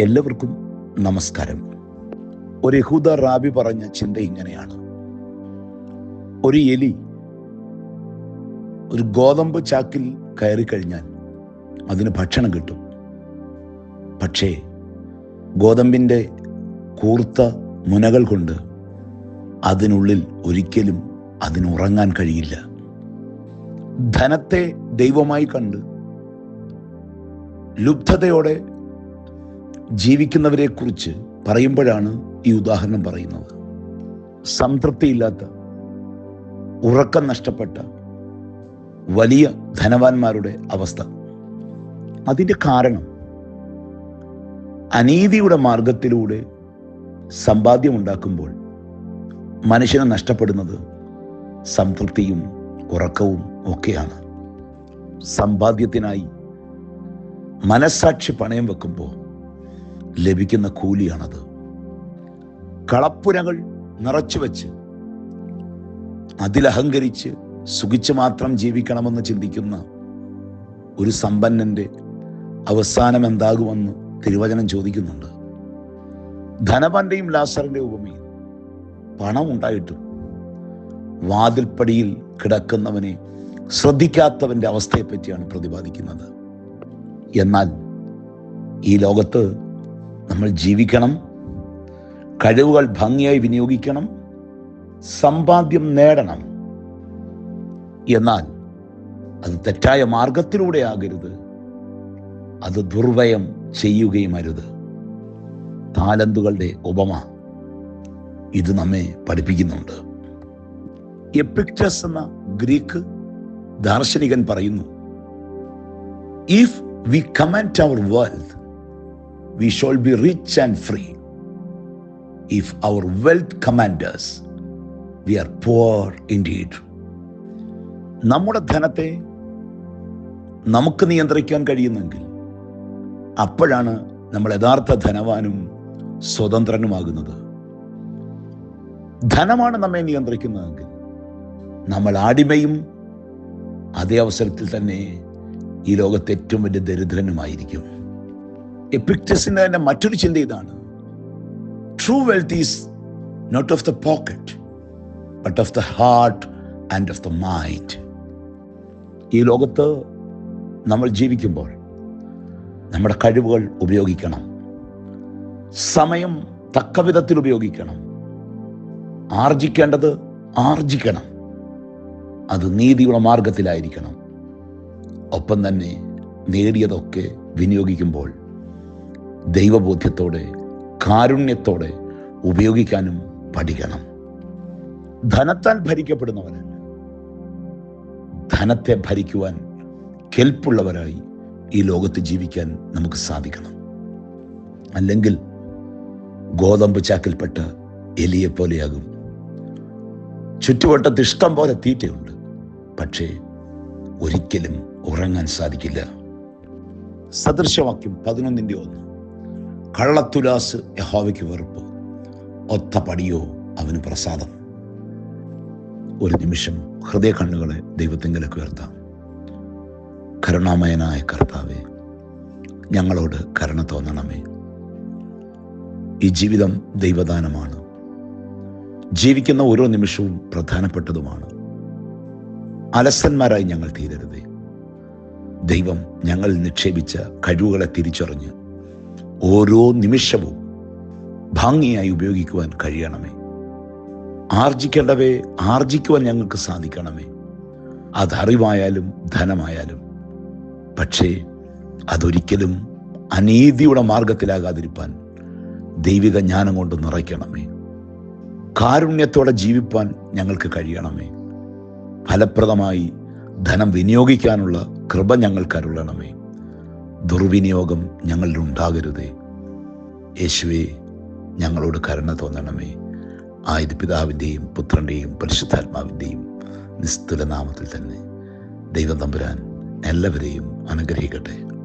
എല്ലാവർക്കും നമസ്കാരം. ഒരു യഹൂദ റാബി പറഞ്ഞ ചിന്ത ഇങ്ങനെയാണ്. ഒരു എലി ഒരു ഗോതമ്പ് ചാക്കിൽ കയറി കഴിഞ്ഞാൽ അതിന് ഭക്ഷണം കിട്ടും. പക്ഷേ ഗോതമ്പിന്റെ കൂർത്ത മുനകൾ കൊണ്ട് അതിനുള്ളിൽ ഒരിക്കലും അതിനുറങ്ങാൻ കഴിയില്ല. ധനത്തെ ദൈവമായി കണ്ട് ലുബ്ധതയോടെ ജീവിക്കുന്നവരെ കുറിച്ച് പറയുമ്പോഴാണ് ഈ ഉദാഹരണം പറയുന്നത്. സംതൃപ്തിയില്ലാത്ത ഉറക്കം നഷ്ടപ്പെട്ട വലിയ ധനവാന്മാരുടെ അവസ്ഥ. അതിന്റെ കാരണം അനീതിയുടെ മാർഗത്തിലൂടെ സമ്പാദ്യമുണ്ടാക്കുമ്പോൾ മനുഷ്യന് നഷ്ടപ്പെടുന്നത് സംതൃപ്തിയും ഉറക്കവും ഒക്കെയാണ്. സമ്പാദ്യത്തിനായി മനസ്സാക്ഷി പണയം വെക്കുമ്പോൾ ലഭിക്കുന്ന കൂലിയാണത്. കളപ്പുരകൾ നിറച്ചു വച്ച് അതിലഹങ്കരിച്ച് സുഖിച്ച് മാത്രം ജീവിക്കണമെന്ന് ചിന്തിക്കുന്ന ഒരു സമ്പന്നന്റെ അവസാനം എന്താകുമെന്ന് തിരുവചനം ചോദിക്കുന്നുണ്ട്. ധനവാന്റെയും ലാസറിന്റെ ഉപമയിൽ പണം ഉണ്ടായിട്ടും വാതിൽപ്പടിയിൽ കിടക്കുന്നവനെ ശ്രദ്ധിക്കാത്തവന്റെ അവസ്ഥയെപ്പറ്റിയാണ് പ്രതിപാദിക്കുന്നത്. എന്നാൽ ഈ ലോകത്ത് നമ്മൾ ജീവിക്കണം കഴിവുകൾ ഭംഗിയായി വിനിയോഗിക്കണം സമ്പാദ്യം നേടണം എന്നാൽ അത് തെറ്റായ മാർഗത്തിലൂടെ ആകരുത്. അത് ദുർവയം ചെയ്യുകയും അരുത്. താലന്തുകളുടെ ഉപമ ഇത് നമ്മെ പഠിപ്പിക്കുന്നുണ്ട്. എപ്പിക്ടസ് എന്ന ഗ്രീക്ക് ദാർശനികൻ പറയുന്നു if we command our we shall be rich and free if our wealth commanders we are poor indeed നമ്മുടെ ധനത്തെ നമുക്ക് നിയന്ത്രിക്കാൻ കഴിയുന്നെങ്കിൽ അപ്പോഴാണ് നമ്മൾ യഥാർത്ഥ ധനവാനും സ്വതന്ത്രനുമാകുന്നത്. ധനമാണ് നമ്മെ നിയന്ത്രിക്കുന്നതെങ്കിൽ നമ്മൾ ആടിമയും അതേ അവസരത്തിൽ തന്നെ ഈ ലോകത്തെ ഏറ്റവും വലിയ ദരിദ്രനുമായിരിക്കും. എപ്പിക്ടസിന്റെ തന്നെ മറ്റൊരു ചിന്ത ഇതാണ്. True wealth is not of the pocket but of the heart and of the mind ഈ ലോകത്ത് നമ്മൾ ജീവിക്കുമ്പോൾ നമ്മുടെ കഴിവുകൾ ഉപയോഗിക്കണം. സമയം തക്ക വിധത്തിൽ ഉപയോഗിക്കണം. ആർജിക്കേണ്ടത് ആർജിക്കണം. അത് നീതിയുള്ള മാർഗത്തിലായിരിക്കണം. ഒപ്പം തന്നെ നേടിയതൊക്കെ വിനിയോഗിക്കുമ്പോൾ ദൈവബോധ്യത്തോടെ കാരുണ്യത്തോടെ ഉപയോഗിക്കാനും പഠിക്കണം. ധനത്താൽ ഭരിക്കപ്പെടുന്നവനല്ല ധനത്തെ ഭരിക്കുവാൻ കെൽപ്പുള്ളവരായി ഈ ലോകത്ത് ജീവിക്കാൻ നമുക്ക് സാധിക്കണം. അല്ലെങ്കിൽ ഗോതമ്പ് ചാക്കിൽപ്പെട്ട എലിയെ പോലെയാകും. ചുറ്റുവട്ടത്ത് ഇഷ്ടം പോലെ തീറ്റയുണ്ട്. പക്ഷേ ഒരിക്കലും ഉറങ്ങാൻ സാധിക്കില്ല. സദൃശവാക്യം പതിനൊന്നിന്റെ ഒന്ന്. കള്ളത്തുലാസ് യഹോവയ്ക്ക് വെറുപ്പ്. ഒത്ത പടിയോ അവന് പ്രസാദം. ഒരു നിമിഷം ഹൃദയ കണ്ണുകളെ ദൈവത്തിങ്കിലേക്ക് ഉയർത്താം. കരുണാമയനായ കർത്താവെ ഞങ്ങളോട് കരുണ തോന്നണമേ. ഈ ജീവിതം ദൈവദാനമാണ്. ജീവിക്കുന്ന ഓരോ നിമിഷവും പ്രധാനപ്പെട്ടതുമാണ്. അലസന്മാരായി ഞങ്ങൾ തീരരുതേ. ദൈവം ഞങ്ങൾ നിക്ഷേപിച്ച കഴിവുകളെ തിരിച്ചറിഞ്ഞ് ഓരോ നിമിഷവും ഭംഗിയായി ഉപയോഗിക്കുവാൻ കഴിയണമേ. ആർജിക്കേണ്ടവയെ ആർജിക്കുവാൻ ഞങ്ങൾക്ക് സാധിക്കണമേ. അത് അറിവായാലും ധനമായാലും. പക്ഷേ അതൊരിക്കലും അനീതിയുടെ മാർഗത്തിലാകാതിരിപ്പാൻ ദൈവിക ജ്ഞാനം കൊണ്ട് നിറയ്ക്കണമേ. കാരുണ്യത്തോടെ ജീവിപ്പാൻ ഞങ്ങൾക്ക് കഴിയണമേ. ഫലപ്രദമായി ധനം വിനിയോഗിക്കാനുള്ള കൃപ ഞങ്ങൾക്ക് അരുളണമേ. ദുർവിനിയോഗം ഞങ്ങളിൽ ഉണ്ടാകരുതേ യേശുവെ ഞങ്ങളോട് കരുണ തോന്നണമേ. ആയത് പിതാവിന്റെയും പുത്രന്റെയും പരിശുദ്ധാത്മാവിന്റെയും നിസ്തുല നാമത്തിൽ തന്നെ. ദൈവം തമ്പുരാൻ എല്ലാവരെയും അനുഗ്രഹിക്കട്ടെ.